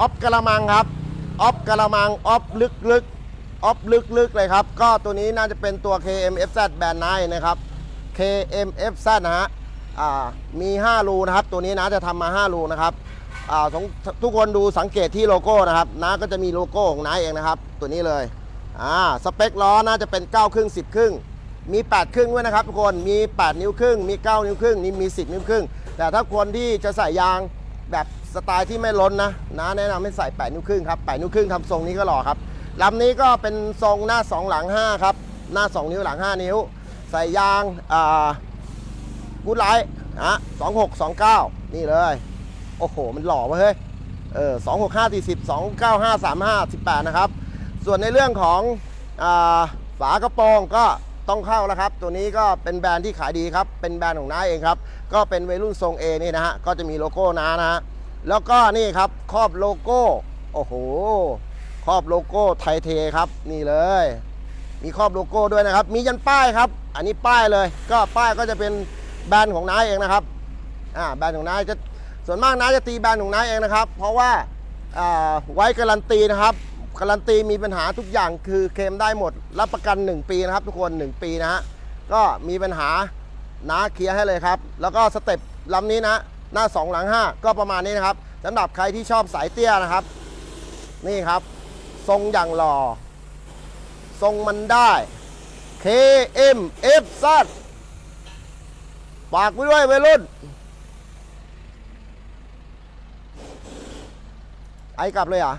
ออฟกระมังครับออฟกระมังออฟลึกลึกๆออฟลึกลึกๆเลยครับ ก็ตัวนี้น่าจะเป็นตัว KMFZ แบรนด์ไนนะครับ KMFZ นะฮะมี 5 รูนะครับ ตัวนี้นะจะทำมา 5 รูนะครับทุกทุกคนดูสังเกตที่โลโก้นะครับนะก็จะมีโลโก้ของนายเองนะครับ ตัวนี้เลยอ่าสเปคล้อน่าจะเป็น 9 ครึ่ง 10 ครึ่ง มี 8 ครึ่งด้วยนะครับทุกคนมี 8 นิ้วครึ่ง มี 9 นิ้วครึ่งนี่มี 10 นิ้วครึ่ง แต่ถ้าคนที่จะใส่ยาง แบบสไตล์ที่ไม่ล้นนะนะแนะนำให้ใส่8นิ้วครึ่งครับ8นิ้วครึ่งทำทรงนี้ก็หล่อครับลำนี้ก็เป็นทรงหน้า 2 หลัง 5 ครับ หน้า 2 นิ้วหลัง 5 นิ้ว ใส่ยางอ่ากูดไลท์นะ26 29นี่เลย โอ้โห มันหล่อเว้ยเฮ้ยเออ265 40 295 35 18นะครับ ส่วนในเรื่องของอาฝากระโปรงก็ ต้องเข้าแล้วครับ ตัวนี้ก็เป็นแบรนด์ที่ขายดีครับ เป็นแบรนด์ของน้าเองครับ ก็เป็นวัยรุ่นทรง A นี่นะฮะ ก็จะมีโลโก้น้านะฮะ แล้วก็นี่ครับครอบโลโก้ โอ้โห ครอบโลโก้ไทยเทครับ นี่เลย มีครอบโลโก้ด้วยนะครับ มียันป้ายครับ อันนี้ป้ายเลย ก็ป้ายก็จะเป็นแบรนด์ของน้าเองนะครับ อ่า แบรนด์ของน้าจะ ส่วนมากน้าจะตีแบรนด์ของน้าเองนะครับ เพราะว่าอ่าไว้การันตีนะครับ การันตีมีปัญหาทุกอย่างคือเคลมได้หมด รับประกัน 1 ปีนะครับ ทุกคน 1 ปีนะฮะก็มีปัญหาน้าเคลียร์ให้เลยครับ แล้วก็สเต็ปลำนี้นะ หน้า 2 หลัง 5 ก็ประมาณนี้นะครับสำหรับใครที่ชอบสายเตี้ยนะครับ นี่ครับ ทรงอย่างหล่อ ทรงมันได้ KMF ซัดฝากไว้ด้วยวัยรุ่นไอ้กลับเลยอะ